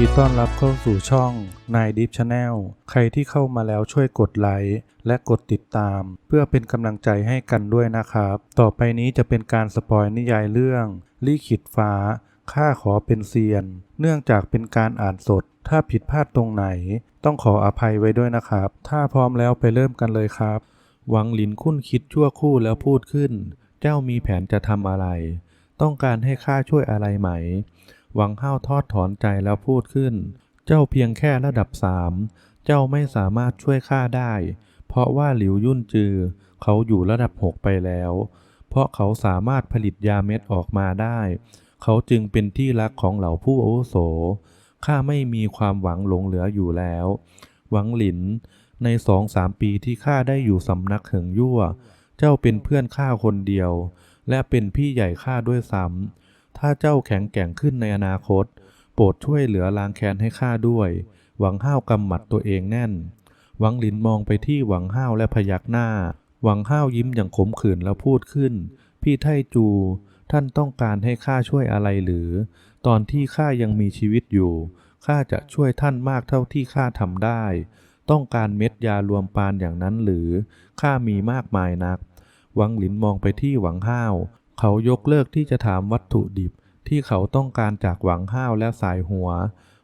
ดีต้อนรับเข้าสู่ช่องนายดิฟชาแนลใครที่เข้ามาแล้วช่วยกดไลค์และกดติดตาม เพื่อเป็นกำลังใจให้กันด้วยนะครับ ต่อไปนี้จะเป็นการสปอยนิยายเรื่อง ลิขิตฟ้า ข้าขอเป็นเซียน เนื่องจากเป็นการอ่านสด ถ้าผิดพลาดตรงไหน ต้องขออภัยไว้ด้วยนะครับ ถ้าพร้อมแล้วไปเริ่มกันเลยครับ หวังหลินคุ้นคิดชั่วคู่แล้วพูดขึ้น เจ้ามีแผนจะทำอะไร ต้องการให้ข้าช่วยอะไรไหม หวังห้าวทอดถอนใจแล้วพูดขึ้น เจ้าเพียงแค่ระดับสาม เจ้าไม่สามารถช่วยข้าได้ เพราะว่าหลิวยุ่นจือ เขาอยู่ระดับหกไปแล้ว เพราะเขาสามารถผลิตยาเม็ดออกมาได้ เขาจึงเป็นที่รักของเหล่าผู้อาวุโส ข้าไม่มีความหวังหลงเหลืออยู่แล้ว หวังหลิน ในสองสามปีที่ข้าได้อยู่สำนักเหิงยั่ว เจ้าเป็นเพื่อนข้าคนเดียว และเป็นพี่ใหญ่ข้าด้วยซ้ำ ถ้าเจ้าแข็งแกร่งขึ้นในอนาคต โปรดช่วยเหลือลางแค้นให้ข้าด้วย หวังห้าวกำหมัดตัวเองแน่น หวังหลินมองไปที่หวังห้าวและพยักหน้า หวังห้าวยิ้มอย่างขมขื่นแล้วพูดขึ้น พี่ไทจู ท่านต้องการให้ข้าช่วยอะไรหรือ ตอนที่ข้ายังมีชีวิตอยู่ ข้าจะช่วยท่านมากเท่าที่ข้าทำได้ ต้องการเม็ดยารวมปานอย่างนั้นหรือ ข้ามีมากมายนัก หวังหลินมองไปที่หวังห้าว เขายกเลิกที่จะถามวัตถุดิบที่เขาต้องการจากหวังห้าวและสายหัว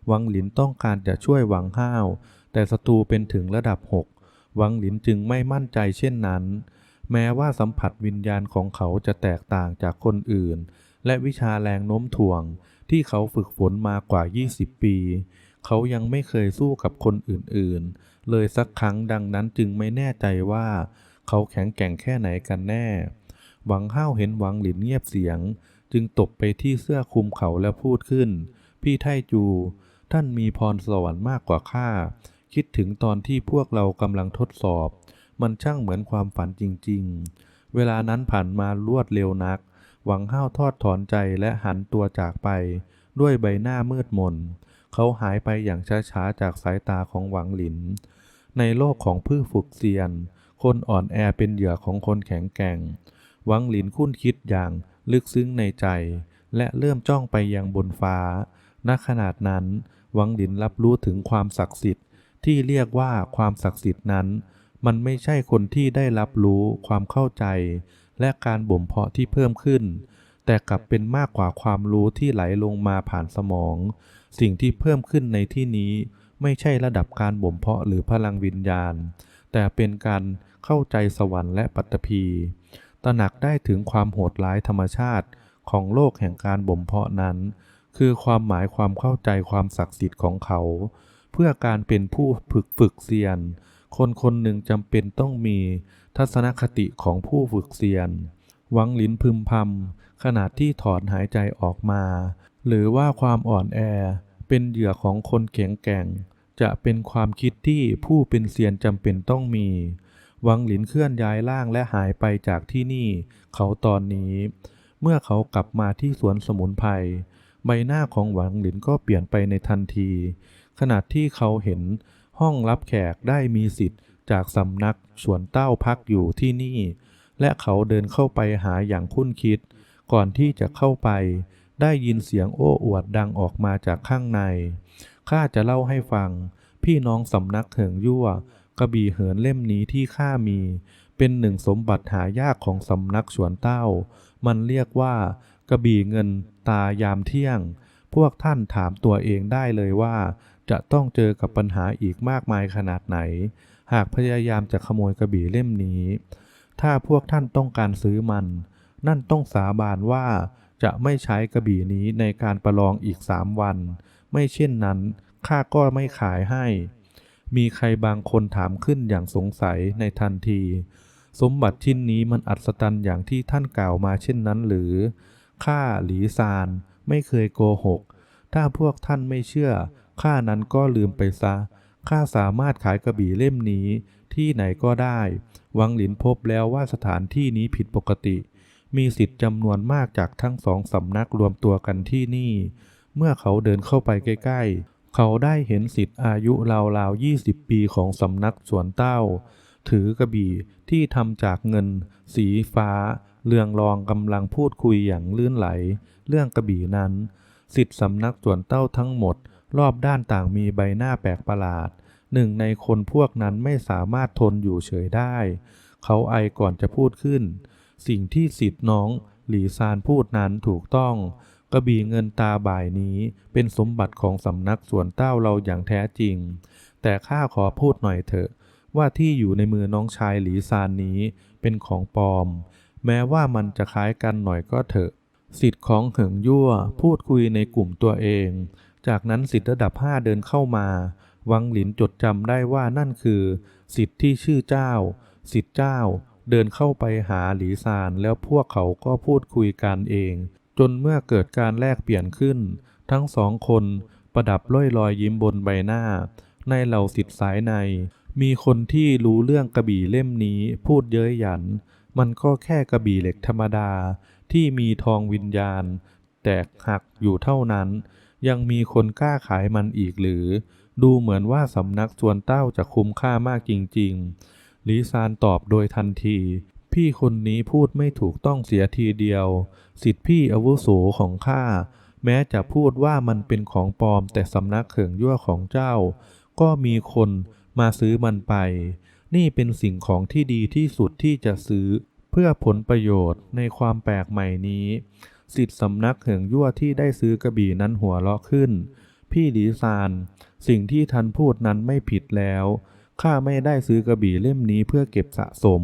หวังหลินต้องการจะช่วยหวังห้าว แต่ศัตรูเป็นถึงระดับหกหวังหลินจึงไม่มั่นใจเช่นนั้น แม้ว่าสัมผัสวิญญาณของเขาจะแตกต่างจากคนอื่น และวิชาแรงโน้มถ่วงที่เขาฝึกฝนมากว่า 20 ปี เขายังไม่เคยสู้กับคนอื่นๆ เลยสักครั้งดังนั้นจึงไม่แน่ใจว่า เขาแข็งแกร่งแค่ไหนกันแน่ หวังห้าวเห็นหวังหลินเงียบเสียง จึงตบไปที่เสื้อคลุมเขาแล้วพูดขึ้น พี่ไทจู ท่านมีพรสวรรค์มากกว่าข้า คิดถึงตอนที่พวกเรากำลังทดสอบ มันช่างเหมือนความฝันจริง ๆ เวลานั้นผ่านมารวดเร็วนัก หวังห้าวทอดถอนใจและหันตัวจากไป ด้วยใบหน้ามืดมน เขาหายไปอย่างช้าๆจากสายตาของหวังหลิน ในโลกของผู้ฝึกเซียน คนอ่อนแอเป็นเหยื่อของคนแข็งแกร่ง หวังหลินคุ้นคิดอย่างลึกซึ้งในใจ และเริ่มจ้องไปยังบนฟ้า ณ ขนาดนั้น หวังหลินรับรู้ถึงความศักดิ์สิทธิ์ ที่เรียกว่าความศักดิ์สิทธิ์นั้น มันไม่ใช่คนที่ได้รับรู้ความเข้าใจ และการบ่มเพาะที่เพิ่มขึ้น แต่กลับเป็นมากกว่าความรู้ที่ไหลลงมาผ่านสมอง สิ่งที่เพิ่มขึ้นในที่นี้ไม่ใช่ระดับการบ่มเพาะหรือพลังวิญญาณ แต่เป็นการเข้าใจสวรรค์และปัตตภี ตระหนักได้ถึงความโหดร้ายธรรมชาติของโลกแห่งการบ่มเพาะนั้น คือความหมายความเข้าใจความศักดิ์สิทธิ์ของเขา เพื่อการเป็นผู้ฝึกฝึกเซียน คนคนหนึ่งจำเป็นต้องมีทัศนคติของผู้ฝึกเซียน วังลิ้นพึมพำขณะที่ถอนหายใจออกมา หรือว่าความอ่อนแอ เป็นเหยื่อของคนแข็งแกร่ง จะเป็นความคิดที่ผู้เป็นเซียนจำเป็นต้องมี วังหลินเคลื่อนย้ายร่างและหายไปจากที่นี่ เขาตอนนี้ เมื่อเขากลับมาที่สวนสมุนไพรใบหน้าของหวังหลินก็เปลี่ยนไปในทันที ขณะที่เขาเห็นห้องรับแขกได้มีสิทธิ์ จากสำนักสวนเต้าพักอยู่ที่นี่ และเขาเดินเข้าไปหาอย่างคุ้นคิด ก่อนที่จะเข้าไป ได้ยินเสียงโอ้อวดดังออกมาจากข้างในข้าจะเล่าให้ฟัง พี่น้องสำนักเหิงยั่ว กระบี่เหินเล่มนี้ที่ข้ามี เป็นหนึ่งสมบัติหายากของสำนักสวนเต้า มันเรียกว่ากระบี่เงินตายามเที่ยง พวกท่านถามตัวเองได้เลยว่า จะต้องเจอกับปัญหาอีกมากมายขนาดไหน หากพยายามจะขโมยกระบี่เล่มนี้ ถ้าพวกท่านต้องการซื้อมัน นั่นต้องสาบานว่าจะไม่ใช้กระบี่นี้ในการประลองอีกสามวัน ไม่เช่นนั้นข้าก็ไม่ขายให้ มีใครบางคนถามขึ้นอย่างสงสัยในทันที สมบัติชิ้นนี้มันอัศจรรย์อย่างที่ท่านกล่าวมาเช่นนั้นหรือ ข้าหลีซานไม่เคยโกหก ถ้าพวกท่านไม่เชื่อ ข้านั้นก็ลืมไปซะ ข้าสามารถขายกระบี่เล่มนี้ที่ไหนก็ได้ วังหลินพบแล้วว่าสถานที่นี้ผิดปกติ มีสิทธิ์จำนวนมากจากทั้งสองสำนักรวมตัวกันที่นี่ เมื่อเขาเดินเข้าไปใกล้ๆ เขาได้เห็นสิทธิ์อายุราวๆ20 ปีของสำนักสวนเต้า ถือกระบี่ที่ทำจากเงิน สีฟ้า เรืองรองกำลังพูดคุยอย่างลื่นไหล เรื่องกระบี่นั้น สิทธิ์สำนักสวนเต้าทั้งหมด รอบด้านต่างมีใบหน้าแปลกประหลาด หนึ่งในคนพวกนั้นไม่สามารถทนอยู่เฉยได้ เขาไอก่อนจะพูดขึ้น สิ่งที่สิทธิ์น้องหลีซานพูดนั้นถูกต้อง กระบี่เงินตาบ่ายนี้เป็นสมบัติของสำนักสวนเต้าเราอย่างแท้จริง แต่ข้าขอพูดหน่อยเถอะ ว่าที่อยู่ในมือน้องชายหลีซานนี้เป็นของปลอม แม้ว่ามันจะคล้ายกันหน่อยก็เถอะ สิทธิ์ของเหิงยั่วพูดคุยในกลุ่มตัวเอง จากนั้นสิทธิ์ระดับห้าเดินเข้ามาวังหลินจดจำได้ว่านั่นคือ สิทธิ์ที่ชื่อเจ้า สิทธิ์เจ้า เดินเข้าไปหาหลีซานแล้วพวกเขาก็พูดคุยกันเอง จนเมื่อเกิดการแลกเปลี่ยนขึ้น ทั้งสองคนประดับล่อยรอยยิ้มบนใบหน้า ในเหล่าสิทธิ์สายใน มีคนที่รู้เรื่องกระบี่เล่มนี้พูดเย้ยหยัน มันก็แค่กระบี่เหล็กธรรมดาที่มีทองวิญญาณ แตกหักอยู่เท่านั้น ยังมีคนกล้าขายมันอีกหรือ ดูเหมือนว่าสำนักส่วนเต้าจะคุ้มค่ามากจริง ๆ ลิซานตอบโดยทันที พี่คนนี้พูดไม่ถูกต้องเสียทีเดียว สิทธิพี่อาวุโสของข้า แม้จะพูดว่ามันเป็นของปลอมแต่สำนักเขิงยั่วของเจ้า ก็มีคนมาซื้อมันไป นี่เป็นสิ่งของที่ดีที่สุดที่จะซื้อ เพื่อผลประโยชน์ในความแปลกใหม่นี้ สิทธิสำนักเหิงยั่วที่ได้ซื้อกระบี่นั้นหัวเราะขึ้น พี่หลีซาน สิ่งที่ท่านพูดนั้นไม่ผิดแล้วข้าไม่ได้ซื้อกระบี่เล่มนี้เพื่อเก็บสะสม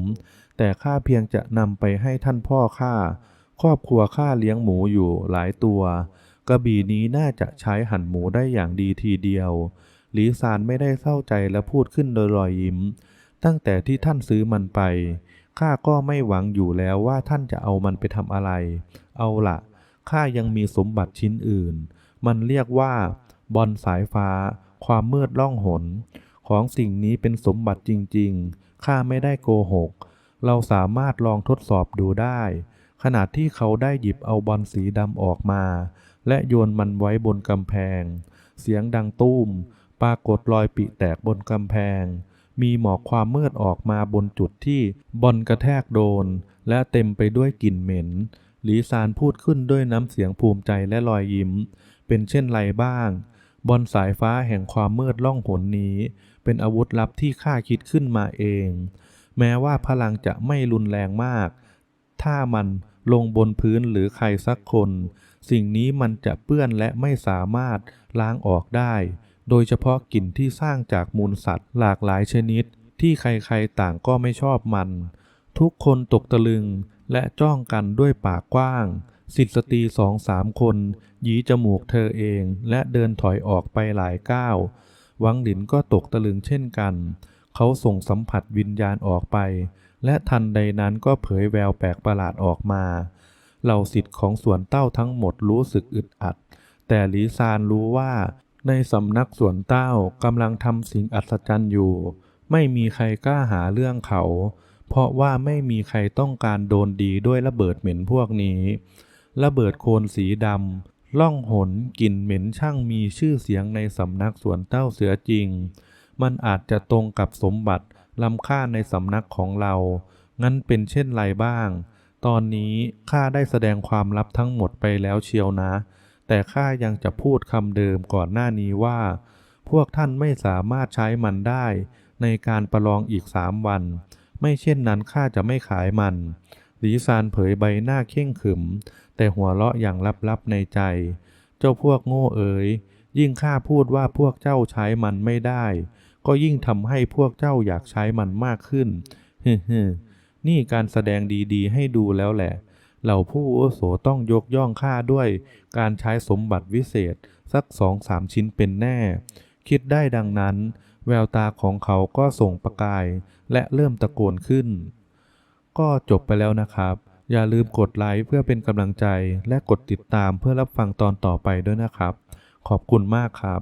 แต่ข้าเพียงจะนำไปให้ท่านพ่อข้าครอบครัวข้าเลี้ยงหมูอยู่หลายตัว กระบี่นี้น่าจะใช้หั่นหมูได้อย่างดีทีเดียว หลีซานไม่ได้เศร้าใจและพูดขึ้นโดยรอยยิ้ม ตั้งแต่ที่ท่านซื้อมันไป ข้าก็ไม่หวังอยู่แล้วว่าท่านจะเอามันไปทำอะไร เอาละ ข้ายังมีสมบัติชิ้นอื่น มันเรียกว่า บอลสายฟ้า ความมืดล่องหน ของสิ่งนี้เป็นสมบัติจริง ๆ ข้าไม่ได้โกหก เราสามารถลองทดสอบดูได้ ขณะที่เขาได้หยิบเอาบอลสีดำออกมา และโยนมันไว้บนกำแพง เสียงดังตุ้ม ปรากฏรอยปิแตกบนกำแพง มีหมอกความมืดออกมาบนจุดที่บอลกระแทกโดน และเต็มไปด้วยกลิ่นเหม็นหลีซานพูดขึ้นด้วยน้ำเสียงภูมิใจและรอยยิ้ม เป็นเช่นไรบ้าง บอลสายฟ้าแห่งความมืดล่องหนนี้ เป็นอาวุธลับที่ข้าคิดขึ้นมาเอง แม้ว่าพลังจะไม่รุนแรงมาก ถ้ามันลงบนพื้นหรือใครสักคน สิ่งนี้มันจะเปื้อนและไม่สามารถล้างออกได้ โดยเฉพาะกลิ่นที่สร้างจากมูลสัตว์หลากหลายชนิด ที่ใครๆต่างก็ไม่ชอบมัน ทุกคนตกตะลึงและจ้องกันด้วยปากกว้างสิทธิสตรีสองสามคนหยีจมูกเธอเองและเดินถอยออกไปหลายก้าว วังหลินก็ตกตะลึงเช่นกัน เขาส่งสัมผัสวิญญาณออกไป และทันใดนั้นก็เผยแววแปลกประหลาดออกมาเหล่าสิทธิ์ของสวนเต้าทั้งหมดรู้สึกอึดอัด แต่หลีซานรู้ว่า ในสำนักสวนเต้ากำลังทำสิ่งอัศจรรย์อยู่ ไม่มีใครกล้าหาเรื่องเขา เพราะว่าไม่มีใครต้องการโดนดีด้วยระเบิดเหม็นพวกนี้ ระเบิดโคลนสีดำล่องหนกลิ่นเหม็นช่างมีชื่อเสียงในสำนักสวนเต้าเสือจริง มันอาจจะตรงกับสมบัติล้ำค่าในสำนักของเรา งั้นเป็นเช่นไรบ้าง ตอนนี้ข้าได้แสดงความลับทั้งหมดไปแล้วเชียวนะ แต่ข้ายังจะพูดคำเดิมก่อนหน้านี้ว่า พวกท่านไม่สามารถใช้มันได้ ในการประลองอีกสามวัน ไม่เช่นนั้นข้าจะไม่ขายมันหลีซานเผยใบหน้าเข่งขึม แต่หัวเราะอย่างลับๆในใจ เจ้าพวกโง่เอ๋ยยิ่งข้าพูดว่าพวกเจ้าใช้มันไม่ได้ ก็ยิ่งทำให้พวกเจ้าอยากใช้มันมากขึ้นฮึฮนี่การแสดงดีๆ ให้ดูแล้วแหละ เหล่าผู้อาวุโสต้องยกย่องข้าด้วย การใช้สมบัติวิเศษสักสองสามชิ้นเป็นแน่ คิดได้ดังนั้น แววตาของเขาก็ส่งประกาย และเริ่มตะโกนขึ้น ก็จบไปแล้วนะครับ อย่าลืมกดไลค์เพื่อเป็นกำลังใจ และกดติดตามเพื่อรับฟังตอนต่อไปด้วยนะครับ ขอบคุณมากครับ